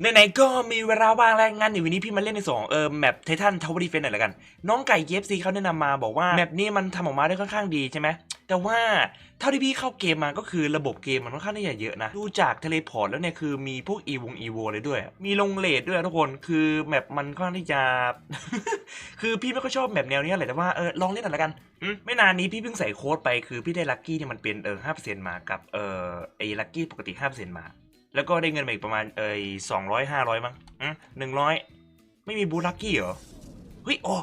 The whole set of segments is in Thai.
ไหนๆก็มีเวลาว่างแล้วงั้นเดี๋ยววันนี้พี่มาเล่นในสองเออแมปไททันทาวเวอร์ดีเฟนหน่อยละกัน น้องไก่เยฟซีเขาแนะนำมาบอกว่าแมปนี้มันทำออกมาได้ค่อนข้างดีใช่ไหมแต่ว่าเท่าที่พี่เข้าเกมมาก็คือระบบเกมมันค่อนข้างที่จะเยอะนะ ดูจากเทเลพอร์ตแล้วเนี่ยคือมีพวกอีวงอีโวเลยด้วย มีลงเลดด้วยทุกคนคือแมปมันค่อนข้างที่จะ คือพี่ไม่ค่อยชอบแมปแนวนี้เลยแต่ว่าเออลองเล่นหน่อยละกันอืมไม่นานนี้พี่เพิ่งใส่โค้ดไปคือพี่ได้ลัคกี้ที่มันเป็นเออห้าเปอร์เซ็นต์มากับเออไอ้ลัคกี้ปกติห้าเปอร์เซ็นต์มา แล้วก็ได้เงินมาอีกประมาณเออสองร้อยห้าร้อยมั้งอืมหนึ่งร้อยไม่มีบูลัคกี้เหรอ เฮ้ยโอ้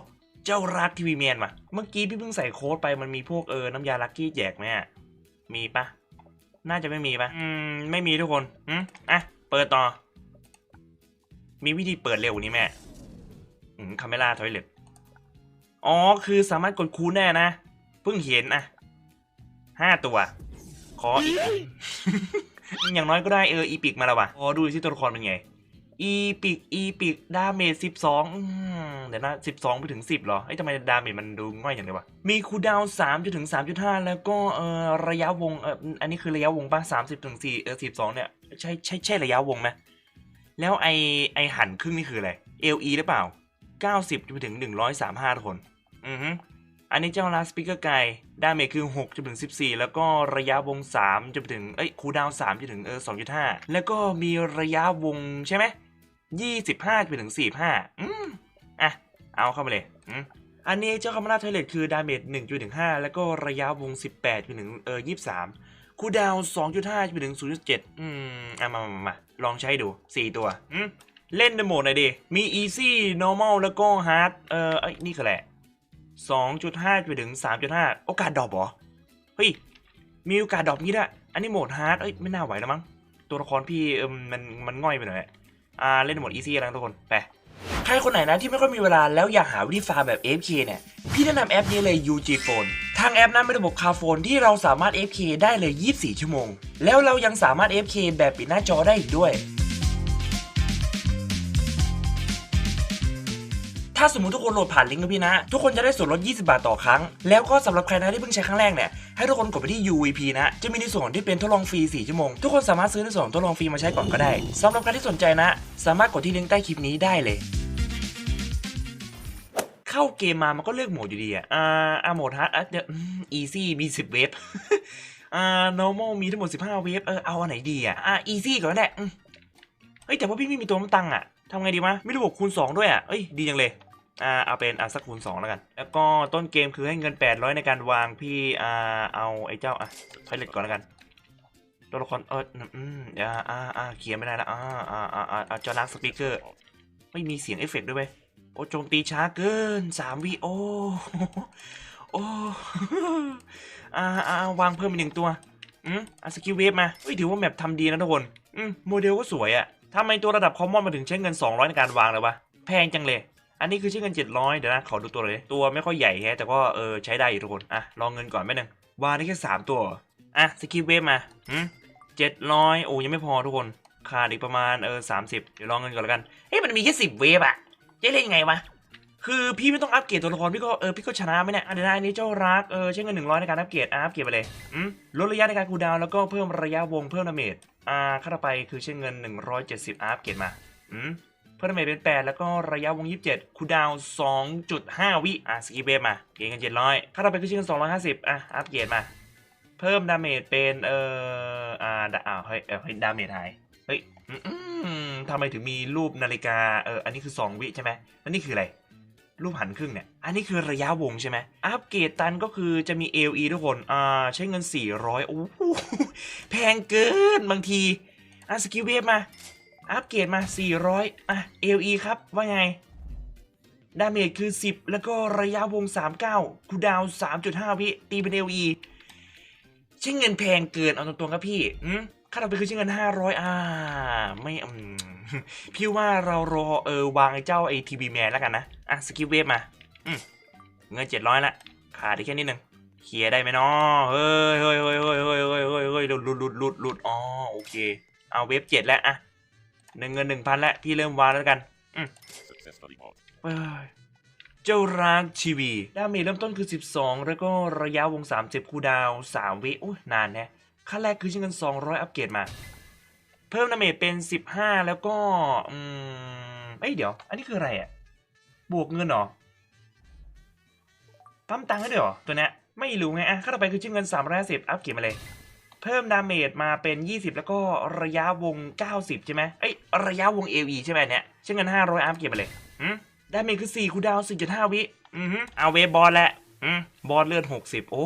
เจ้ารักทีวีแมนมาเมื่อกี้พี่เพิ่งใส่โค้ดไปมันมีพวกเออน้ำยาลัคกี้แจกไหมอะมีปะน่าจะไม่มีปะอืมไม่มีทุกคนอืมอะเปิดต่อ มีวิธีเปิดเร็วนี้แม่อืมคาเมล่าทอยเล็ตอ๋อคือสามารถกดคูณได้นะเพิ่งเห็นอะห้าตัว ขออีก อย่างน้อยก็ได้เอออีปิกมาแล้ววะอ๋อดูสิตัวละครเป็นไงอีปิกอีปิกดาเมจสิบสองเดี๋ยวนะสิบสองไปถึงสิบเหรอไอ้ยทำไมดาเมจมันดูง่อยอย่างเดียววะมีคูดาวสามจนถึงสามจุดห้าแล้วก็เอ่อระยะวงเอออันนี้คือระยะวงป่ะสามสิบถึงสี่เออสิบสองเนี่ยใช่ใช่ใช่ระยะวงไหมแล้วไอไอหันครึ่งนี่คืออะไร LE หรือเปล่าเก้าสิบไปถึงหนึ่งร้อยสามห้าทุกคน อือฮึ อันนี้เจ้าลาสปิเกอร์ไกดาเมจคือ6จนถึง14 แล้วก็ระยะวง3จนถึงเอ้ยคูดาว3จนถึงเออ2.5 แล้วก็มีระยะวงใช่ไหม25จนถึง45อืมอะ เอาเข้ามาเลยอืมอันนี้เจ้าคามาราเทเลตคือดาเมจ1จนถึง5แล้วก็ระยะวง 18จนถึงเออ23คูดาว2.5จนถึง0.7อืมอะมามามาลองใช้ดู 4 ตัวอืมเล่นในโหมดไหนดี มี easy normal แล้วก็ hard เออเอ้ยนี่คืออะไร 2.5ไปถึง 3.5 โอกาสดรอปเหรอ เฮ้ย มีโอกาสดรอปงี้ด้วยอันนี้โหมดฮาร์ดเอ้ย ไม่น่าไหวแล้วมั้ง ตัวละครพี่เอมมันมันง่อยไปหน่อยอ่า เล่นโหมดอีซี่แล้วทุกคน ไป ใครคนไหนนะที่ไม่ค่อยมีเวลาแล้วอยากหาวิธีฟาร์มแบบ F K เนี่ย พี่แนะนำแอปนี้เลย UG Phone ทางแอปนั้นเป็นระบบคาโฟนที่เราสามารถ F K ได้เลย 24 ชั่วโมง แล้วเรายังสามารถ F K แบบปิดหน้าจอได้อีกด้วย ถ้าสมมติทุกคนโหลดผ่านลิงก์นะพี่นะ ทุกคนจะได้ส่วนลด 20 บาทต่อครั้ง แล้วก็สำหรับใครนะที่เพิ่งใช้ครั้งแรกเนี่ย ให้ทุกคนกดไปที่ UVP นะ จะมีในส่วนที่เป็นทดลองฟรี 4 ชั่วโมง ทุกคนสามารถซื้อในส่วนทดลองฟรีมาใช้ก่อนก็ได้สำหรับใครที่สนใจนะ สามารถกดที่ลิงก์ใต้คลิปนี้ได้เลยเข้าเกมมามันก็เลือกโหมดอยู่ดีอะอ่าอ่าโหมดฮาร์ดอะเดี๋ยวอีซี่มี10เวฟ อ่า normal มีทั้งหมด15เวฟ เออ เอาอันไหนดีอะอ่า easy ก่อนก็ได้อืมเฮ้ย แต่ว่าพี่ไม่มีตัวน้ำตังอะทำไงดีวะ ไม่ระบบคูณ2ด้วยอะเอ้ย ดีจังเลย อ่าเอาเป็นอะสักคูณ2แล้วกัน แล้วก็ต้นเกมคือให้เงิน800ในการวางพี่อ่าเอาไอ้เจ้าอะไพเล็ตก่อนแล้วกันตัวละครเอออืมอ่าอ่าอ่าเขียนไม่ได้ละอ่าอ่าอ่าอ่าจอนักสปีกเกอร์ไม่มีเสียงเอฟเฟกต์ด้วยเว้ยโอ้โจมตีช้าเกินสามวิโอโอ้อ่าอ่าวางเพิ่มอีกหนึ่งตัวอืมอะสกิลเวฟมาเฮ้ยถือว่าแมปทำดีนะทุกคนอืมโมเดลก็สวยอะทำไมตัวระดับคอมมอนมาถึงใช้เงิน 200 ในการวางเลยวะ แพงจังเลย อันนี้คือใช้เงิน 700 เดี๋ยวนะ ขอดูตัวเลย ตัวไม่ค่อยใหญ่แฮะแต่ก็เออใช้ได้อยู่ทุกคน อะ ลองเงินก่อนแป๊บนึงวาได้แค่ 3 ตัว อะ สกิลเวฟมาอืมเจ็ดร้อยโอ้ยังไม่พอทุกคน ขาดอีกประมาณเออสามสิบเดี๋ยวลองเงินก่อนแล้วกัน เฮ้ยมันมีแค่สิบเวฟอะจะเล่นยังไงวะคือพี่ไม่ต้องอัปเกรดตัวละครพี่ก็เออพี่ก็ชนะไหมเนี่ยอันเดยวนะอันนี้เจ้ารักเออใช้เงินหนึ่งร้อยในการอัปเกรดอัปเกรดไปเลยอืมลดระยะในการคูลดาวน์แล้วก็เพิ่มระยะวงเพิ่มดาเมจอ่าค่าต่อไปคือใช้เงิน170อัปเกรดมาอืม เพิ่มดาเมจเป็น 8 แล้วก็ระยะวง 27 คูดาว 2.5 วิอะสกีเบมาเกณฑ์เงิน700ค่าต่อไปคือใช้เงิน250 อะ อัปเกรดมา เพิ่มดาเมจเป็น เอ่อ อ่าดาอ้าวเฮ้ยเออเฮ้ยดาเมจหาย เฮ้ยทำไมถึงมีรูปนาฬิกา เออ อันนี้คือ 2 วิใช่ไหมแล้วนี่คืออะไร รูปหันครึ่งเนี่ย อันนี้คือระยะวงใช่ไหมอัปเกรดตันก็คือจะมี LE ทุกคน อ่า ใช้เงิน 400โอ้โหแพงเกินบางทีอะสกิลเวฟมา อัปเกรดมา 400 อะ ALE ครับ ว่าไง ดาเมจคือ 10 แล้วก็ระยะวง 39คูดาว 3.5 วิ ตีเป็น ALE ใช้เงินแพงเกิน เอาตรงๆครับพี่อืมค่าเราไปคือใช้เงิน 500 อ่า ไม่พี่ว่าเรารอเออวางไอ้เจ้าไอ้ทีบีแมนแล้วกันนะ อะ สกิปเวฟมา อืมเงิน 700 ละขาดได้แค่นิดนึงเคลียได้ไหมเนาะเฮ้ยเฮ้ยเฮ้ยเฮ้ยเฮ้ยเฮ้ยเฮ้ยหลุดหลุดหลุดหลุดอ๋อโอเค เอาเวฟเจ็ดแล้วอะ หนึ่งเงินหนึ่งพันแล้วพี่เริ่มวางแล้วกันเอ้ยเจ้ารักทีวีดาเมจเริ่มต้นคือ 12 แล้วก็ระยะวง30คูดาว 3 วิอุ้ยนานแนะขั้นแรกคือใช้เงิน 200 อัปเกรดมา เพิ่มดาเมจเป็นสิบห้าแล้วก็อืมเอ้ยเดี๋ยว อันนี้คืออะไรอะบวกเงินเหรอปั๊มตังค์ให้ด้วยหรอ ตัวเนี้ยไม่รู้ไงอะข้าต่อไปคือชิ้นเงินสามร้อยสิบอัพเก็บมาเลย เพิ่มดาเมจมาเป็น 20 แล้วก็ระยะวง 90 ใช่ไหมเอ้ยระยะวง AV ใช่ไหมเนี่ยใช้เงิน500 อัพเก็บไปเลยอืมดาเมจคือ 4คูดาว4.5 วิอือฮึเอาเวบอลแหละอืมบอลเลือด 60 โอ้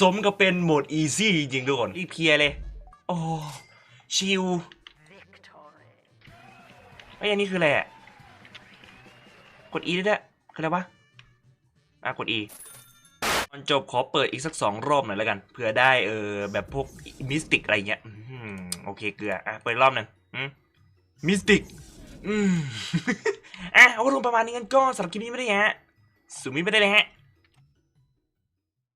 สมกับเป็นโหมดอีซี่จริงๆทุกคนรีเคลียเลย โอ้ ชิลไอ้ยอันนี้คืออะไรอะกด E ได้ด้วยคืออะไรวะ อะ กด E อนจบขอเปิดอีกสักสองรอบหน่อยแล้วกันเผื่อได้เออแบบพวกมิสติกอะไรเงี้ยโอเคเกลืออะเปิดรอบหนึ่งมิสติกอืมอะเอาลงประมาณนี้กันก็สำหรับคลิปนี้ไม่ได้ฮะสุมิไม่ได้เลยฮะ